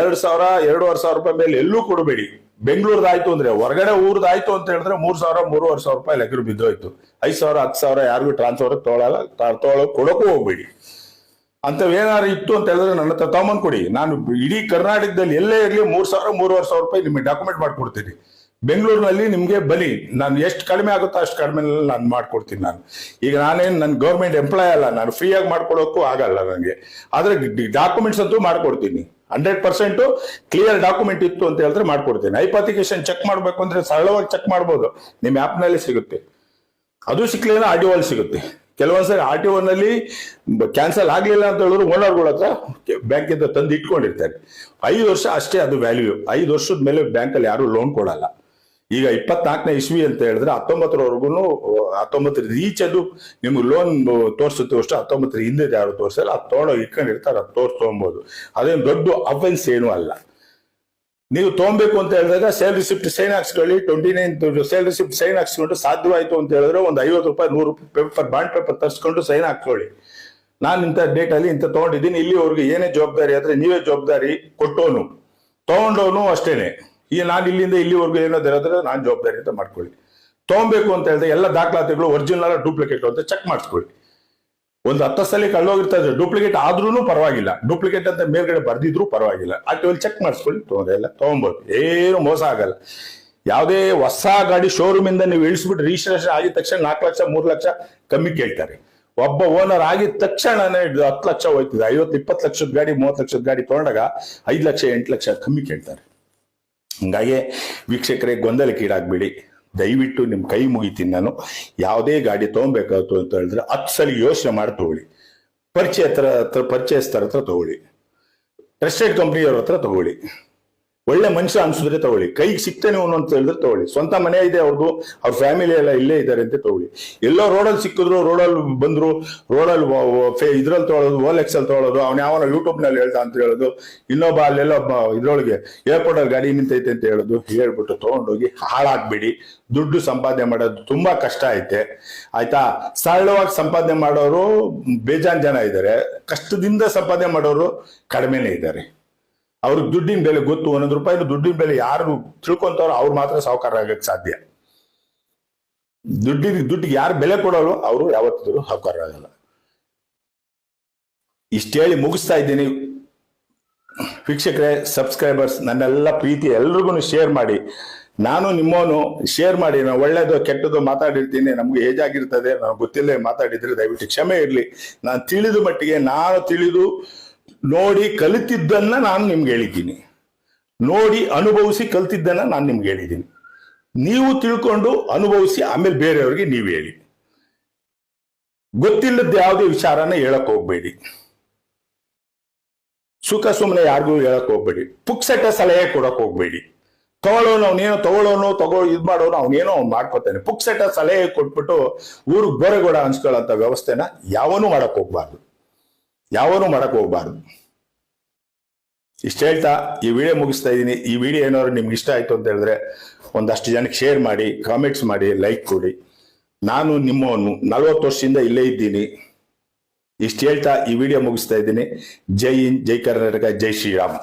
ಎರಡು ಸಾವಿರ, ಎರಡೂವರೆ ಸಾವಿರ ರೂಪಾಯಿ ಮೇಲೆ ಎಲ್ಲೂ ಕೊಡಬೇಡಿ. ಬೆಂಗಳೂರದಾಯ್ತು ಅಂದ್ರೆ, ಹೊರಗಡೆ ಊರ್ದು ಆಯ್ತು ಅಂತ ಹೇಳಿದ್ರೆ ಮೂರ್ ಸಾವಿರ, ಮೂರುವರೆ ಸಾವಿರ ರೂಪಾಯಿ ಲೆಕ್ಕರು ಬಿದ್ದೋಯ್ತು. ಐದು ಸಾವಿರ ಹತ್ತು ಸಾವಿರ ಯಾರಿಗೂ ಟ್ರಾನ್ಸ್ಫರ್ ತೊಗೊಳಲ್ಲ ತೊಗೊಳೋ ಕೊಡಕ್ಕೂ ಹೋಗ್ಬೇಡಿ. ಅಂತವೇನಾದ್ರು ಇತ್ತು ಅಂತ ಹೇಳಿದ್ರೆ ನನ್ನ ಹತ್ರ ತಗೊಂಬಂದ್ ಕೊಡಿ. ನಾನು ಇಡೀ ಕರ್ನಾಟಕದಲ್ಲಿ ಎಲ್ಲೇ ಇರಲಿ ಮೂರ್ ಸಾವಿರ, ಮೂರುವರೆ ಸಾವಿರ ರೂಪಾಯಿ ನಿಮಗೆ ಡಾಕ್ಯುಮೆಂಟ್ ಮಾಡ್ಕೊಡ್ತೀನಿ. ಬೆಂಗಳೂರಿನಲ್ಲಿ ನಿಮಗೆ ಬಲಿ. ನಾನು ಎಷ್ಟು ಕಡಿಮೆ ಆಗುತ್ತೋ ಅಷ್ಟು ಕಡಿಮೆ ನಾನು ಮಾಡ್ಕೊಡ್ತೀನಿ ನಾನು. ಈಗ ನಾನೇನು ನನ್ನ ಗೌರ್ಮೆಂಟ್ ಎಂಪ್ಲಾಯ್ ಅಲ್ಲ, ನಾನು ಫ್ರೀಯಾಗಿ ಮಾಡ್ಕೊಡೋಕ್ಕೂ ಆಗಲ್ಲ ನನಗೆ. ಆದರೆ ಡಾಕ್ಯುಮೆಂಟ್ಸ್ ಅಂತೂ ಮಾಡ್ಕೊಡ್ತೀನಿ. ಹಂಡ್ರೆಡ್ ಪರ್ಸೆಂಟು ಕ್ಲಿಯರ್ ಡಾಕ್ಯುಮೆಂಟ್ ಇತ್ತು ಅಂತ ಹೇಳಿದ್ರೆ ಮಾಡ್ಕೊಡ್ತೀನಿ. ಐಪಾತಿಕೇಶನ್ ಚೆಕ್ ಮಾಡಬೇಕು ಅಂದರೆ ಸರಳವಾಗಿ ಚೆಕ್ ಮಾಡ್ಬೋದು. ನಿಮ್ಮ ಆ್ಯಪ್ನಲ್ಲಿ ಸಿಗುತ್ತೆ. ಅದು ಸಿಕ್ಲಿಲ್ಲ ಆಡಿಯೋ ಅಲ್ಲಿ ಸಿಗುತ್ತೆ. ಕೆಲವೊಂದ್ಸರಿ ಆರ್ ಟಿ ನಲ್ಲಿ ಕ್ಯಾನ್ಸಲ್ ಆಗಲಿಲ್ಲ ಅಂತ ಹೇಳಿದ್ರು ಓನರ್ಗಳ ಹತ್ರ ಬ್ಯಾಂಕಿಂದ ತಂದು ಇಟ್ಕೊಂಡಿರ್ತಾರೆ. ಐದು ವರ್ಷ ಅಷ್ಟೇ ಅದು ವ್ಯಾಲ್ಯೂ ಐದು ವರ್ಷದ ಮೇಲೆ ಬ್ಯಾಂಕಲ್ಲಿ ಯಾರು ಲೋನ್ ಕೊಡಲ್ಲ. ಈಗ ಇಪ್ಪತ್ನಾಲ್ಕನೇ ಇಸ್ವಿ ಅಂತ ಹೇಳಿದ್ರೆ ಹತ್ತೊಂಬತ್ತರವರೆಗೂ, ಹತ್ತೊಂಬತ್ತರ ರೀಚ್ ಅದು ನಿಮ್ಗೆ ಲೋನ್ ತೋರಿಸುತ್ತೆ ಅಷ್ಟು, ಹತ್ತೊಂಬತ್ತರ ಹಿಂದೆ ಯಾರು ತೋರಿಸಲ್ಲ, ಅದು ತೊಗೊಂಡೋಗಿ ಇಟ್ಕೊಂಡಿರ್ತಾರೆ, ಅದು ತೋರ್ಸ್ ತೊಗೊಬೋದು ಅದೇನು ದೊಡ್ಡ ಅಫೆನ್ಸ್ ಏನೂ ಅಲ್ಲ. ನೀವು ತಗೊಬೇಕು ಅಂತ ಹೇಳಿದಾಗ sale receipt sign ಹಾಕ್ಸ್ಕೊಳ್ಳಿ. Twenty nine sale receipt sign ಹಾಕ್ಸ್ಕೊಂಡು ಸಾಧ್ಯವಾಯಿತು ಅಂತ ಹೇಳಿದ್ರೆ ಒಂದು ಐವತ್ತು ರೂಪಾಯಿ, ನೂರು ರೂಪಾಯಿ ಪೇಪರ್ ಬಾಂಡ್ ಪೇಪರ್ ತರಿಸ್ಕೊಂಡು ಸೈನ್ ಹಾಕ್ಕೊಳ್ಳಿ. ನಾನು ಇಂಥ ಡೇಟಲ್ಲಿ ಇಂಥ ತೊಗೊಂಡಿದ್ದೀನಿ. ಇಲ್ಲಿವರೆಗೂ ಏನೇ ಜವಾಬ್ದಾರಿ ಆದರೆ ನೀವೇ ಜವಾಬ್ದಾರಿ ಕೊಟ್ಟೋನು. ತೊಗೊಂಡವನು ಅಷ್ಟೇನೆ. ಈ ನಾನು ಇಲ್ಲಿಂದ ಇಲ್ಲಿವರೆಗೂ ಏನೋ ಇರೋದ್ರೆ ನಾನು ಜವಾಬ್ದಾರಿ ಅಂತ ಮಾಡ್ಕೊಳ್ಳಿ. ತೊಗೊಬೇಕು ಅಂತ ಹೇಳಿದ್ರೆ ಎಲ್ಲ ದಾಖಲಾತಿಗಳು ಒರಿಜಿನಲ್ ಡೂಪ್ಲಿಕೇಟ್ ಅಂತ ಚೆಕ್ ಮಾಡಿಸ್ಕೊಳ್ಳಿ. ಒಂದು ಹತ್ತು ಸಲ ಕಳ್ಳೋಗಿರ್ತಾರೆ ಡೂಪ್ಲಿಕೇಟ್ ಆದ್ರೂ ಪರವಾಗಿಲ್ಲ. ಡೂಪ್ಲಿಕೇಟ್ ಅಂತ ಮೇಲ್ಗಡೆ ಬರ್ದಿದ್ರು ಪರವಾಗಿಲ್ಲ. ಆಟೋಲ್ಲಿ ಚೆಕ್ ಮಾಡಿಸ್ಕೊಳ್ಳಿ. ತೊಂದರೆ ಇಲ್ಲ ತಗೊಬೋದು. ಏನು ಮೋಸ ಆಗಲ್ಲ. ಯಾವುದೇ ಹೊಸ ಗಾಡಿ ಶೋರೂಮ್ ಇಂದ ನೀವು ಇಳಿಸ್ಬಿಟ್ಟು ರಿಜಿಸ್ಟ್ರೇಷನ್ ಆಗಿದ ತಕ್ಷಣ ನಾಲ್ಕು ಲಕ್ಷ, ಮೂರು ಲಕ್ಷ ಕಮ್ಮಿ ಕೇಳ್ತಾರೆ. ಒಬ್ಬ ಓನರ್ ಆಗಿದ ತಕ್ಷಣನೇ ಹತ್ತು ಲಕ್ಷ ಹೋಯ್ತಿದೆ. ಐವತ್ತು, ಇಪ್ಪತ್ತು ಲಕ್ಷದ ಗಾಡಿ, ಮೂವತ್ತು ಲಕ್ಷದ ಗಾಡಿ ತೊಗೊಂಡಾಗ ಐದು ಲಕ್ಷ, ಎಂಟು ಲಕ್ಷ ಕಮ್ಮಿ ಕೇಳ್ತಾರೆ. ಹಂಗಾಗಿ ವೀಕ್ಷಕರೇ ಗೊಂದಲಕ್ಕೀಡಾಗ್ಬೇಡಿ. ದಯವಿಟ್ಟು ನಿಮ್ಮ ಕೈ ಮುಗಿತೀನಿ ನಾನು. ಯಾವುದೇ ಗಾಡಿ ತೊಗೊಬೇಕಾಯ್ತು ಅಂತ ಹೇಳಿದ್ರೆ ಹತ್ತು ಸಲ ಯೋಚನೆ ಮಾಡಿ ತಗೊಳ್ಳಿ. ಪರಿಚಯ ಹತ್ರ ಹತ್ರ ಪರಿಚಯಸ್ಥರ ಹತ್ರ ತಗೊಳ್ಳಿ. ಟ್ರಸ್ಟೆಡ್ ಕಂಪ್ನಿಯವ್ರ ಹತ್ರ ತಗೊಳ್ಳಿ. ಒಳ್ಳೆ ಮನುಷ್ಯ ಅನ್ಸಿದ್ರೆ ತಗೊಳ್ಳಿ. ಕೈಗೆ ಸಿಗ್ತಾನೆ ಅವನು ಅಂತ ಹೇಳಿದ್ರೆ ತಗೊಳ್ಳಿ. ಸ್ವಂತ ಮನೆ ಇದೆ ಅವ್ರದ್ದು ಅವ್ರ ಫ್ಯಾಮಿಲಿ ಎಲ್ಲ ಇಲ್ಲೇ ಇದ್ದಾರೆ ಅಂತ ತಗೊಳ್ಳಿ. ಎಲ್ಲೋ ರೋಡಲ್ಲಿ ಸಿಕ್ಕಿದ್ರು ರೋಡಲ್ಲಿ ಬಂದ್ರು ರೋಡಲ್ಲಿ ಇದ್ರಲ್ಲಿ ತೊಗೊಳೋದು ಓಲೆಕ್ಸ್ ಅಲ್ಲಿ ತೊಗೊಳೋದು ಅವ್ನ ಯಾವನೋ ಯೂಟ್ಯೂಬ್ನಲ್ಲಿ ಹೇಳ್ತಾ ಅಂತ ಹೇಳೋದು, ಇನ್ನೊಬ್ಬ ಅಲ್ಲೆಲ್ಲ ಇದ್ರೊಳಗೆ ಏರ್ಪೋರ್ಟ್ ಗಾಡಿ ನಿಂತೈತೆ ಅಂತ ಹೇಳೋದು, ಹೇಳ್ಬಿಟ್ಟು ತಗೊಂಡೋಗಿ ಹಾಳಾಗ್ಬಿಡಿ. ದುಡ್ಡು ಸಂಪಾದನೆ ಮಾಡೋದು ತುಂಬಾ ಕಷ್ಟ ಐತೆ. ಆಯ್ತಾ? ಸರಳವಾಗಿ ಸಂಪಾದನೆ ಮಾಡೋರು ಬೇಜಾನ್ ಜನ ಇದ್ದಾರೆ. ಕಷ್ಟದಿಂದ ಸಂಪಾದನೆ ಮಾಡೋರು ಕಡಿಮೆನೇ ಇದ್ದಾರೆ. ಅವ್ರಿಗೆ ದುಡ್ಡಿನ ಬೆಲೆ ಗೊತ್ತು, ಒಂದೊಂದು ರೂಪಾಯಿ ದುಡ್ಡಿನ ಬೆಲೆ ಯಾರು ತಿಳ್ಕೊಂತಾರೋ ಅವ್ರು ಮಾತ್ರ ಸಾಹುಕಾರ ಆಗಕ್ಕೆ ಸಾಧ್ಯ. ದುಡ್ಡಿಗೆ ದುಡ್ಡಿಗೆ ಯಾರು ಬೆಲೆ ಕೊಡೋರು ಅವರು ಯಾವತ್ತಿದ್ರು ಸಾಹುಕಾರ ಆಗಲ್ಲ. ಇಷ್ಟು ಹೇಳಿ ಮುಗಿಸ್ತಾ ಇದ್ದೀನಿ. ವೀಕ್ಷಕರೇ ಸಬ್ಸ್ಕ್ರೈಬರ್ಸ್ ನನ್ನೆಲ್ಲ ಪ್ರೀತಿ ಎಲ್ರಿಗೂ ಶೇರ್ ಮಾಡಿ. ನಾನು ನಿಮ್ಮವನು ಶೇರ್ ಮಾಡಿ. ನಾನು ಒಳ್ಳೇದು ಕೆಟ್ಟದ್ದು ಮಾತಾಡಿರ್ತೀನಿ. ನಮ್ಗೆ ಏಜಾಗಿರ್ತದೆ ನನಗೆ ಗೊತ್ತಿಲ್ಲದೆ ಮಾತಾಡಿದ್ರೆ ದಯವಿಟ್ಟು ಕ್ಷಮೆ ಇರಲಿ. ನಾನು ತಿಳಿದ ಮಟ್ಟಿಗೆ, ನಾನು ತಿಳಿದು ನೋಡಿ ಕಲಿತಿದ್ದನ್ನ ನಾನು ನಿಮ್ಗೆ ಹೇಳಿದ್ದೀನಿ. ನೋಡಿ ಅನುಭವಿಸಿ ಕಲಿತಿದ್ದನ್ನ ನಾನು ನಿಮ್ಗೆ ಹೇಳಿದ್ದೀನಿ. ನೀವು ತಿಳ್ಕೊಂಡು ಅನುಭವಿಸಿ ಆಮೇಲೆ ಬೇರೆಯವ್ರಿಗೆ ನೀವು ಹೇಳಿ. ಗೊತ್ತಿಲ್ಲದ ಯಾವುದೇ ವಿಚಾರನ ಹೇಳಕ್ ಹೋಗ್ಬೇಡಿ. ಸುಖ ಸುಮ್ಮನೆ ಯಾರಿಗೂ ಹೇಳಕ್ ಹೋಗ್ಬೇಡಿ. ಪುಕ್ಸೆಟ್ಟ ಸಲಹೆ ಕೊಡಕ್ ಹೋಗ್ಬೇಡಿ. ತಗೊಳ್ಳೋನು ಅವನೇನೋ ತಗೊಳ್ಳೋನು, ತಗೋ, ಇದು ಮಾಡೋನು ಅವನೇನೋ ಅವ್ನು ಮಾಡ್ಕೋತಾನೆ ಪುಕ್ಸೆಟ್ಟ ಸಲಹೆ ಕೊಟ್ಬಿಟ್ಟು ಊರಿಗೆ ಗೋರೆಗೋಡ ಹಂಚ್ಕೊಳ್ಳೋಂಥ ವ್ಯವಸ್ಥೆನ ಯಾವನೂ ಮಾಡಕ್ ಹೋಗ್ಬಾರ್ದು. ಯಾವನೂ ಮಾಡಕ್ಕೆ ಹೋಗ್ಬಾರ್ದು. ಇಷ್ಟು ಹೇಳ್ತಾ ಈ ವಿಡಿಯೋ ಮುಗಿಸ್ತಾ ಇದ್ದೀನಿ. ಈ ವಿಡಿಯೋ ಏನಾದ್ರು ನಿಮ್ಗೆ ಇಷ್ಟ ಆಯಿತು ಅಂತ ಹೇಳಿದ್ರೆ ಒಂದಷ್ಟು ಜನಕ್ಕೆ ಶೇರ್ ಮಾಡಿ ಕಾಮೆಂಟ್ಸ್ ಮಾಡಿ ಲೈಕ್ ಕೊಡಿ. ನಾನು ನಿಮ್ಮವನು ನಲವತ್ತು ವರ್ಷದಿಂದ ಇಲ್ಲೇ ಇದ್ದೀನಿ. ಇಷ್ಟು ಹೇಳ್ತಾ ಈ ವಿಡಿಯೋ ಮುಗಿಸ್ತಾ ಇದ್ದೀನಿ. ಜೈ ಹಿಂದ್, ಜೈ ಕರ್ನಾಟಕ, ಜೈ ಶ್ರೀರಾಮ್.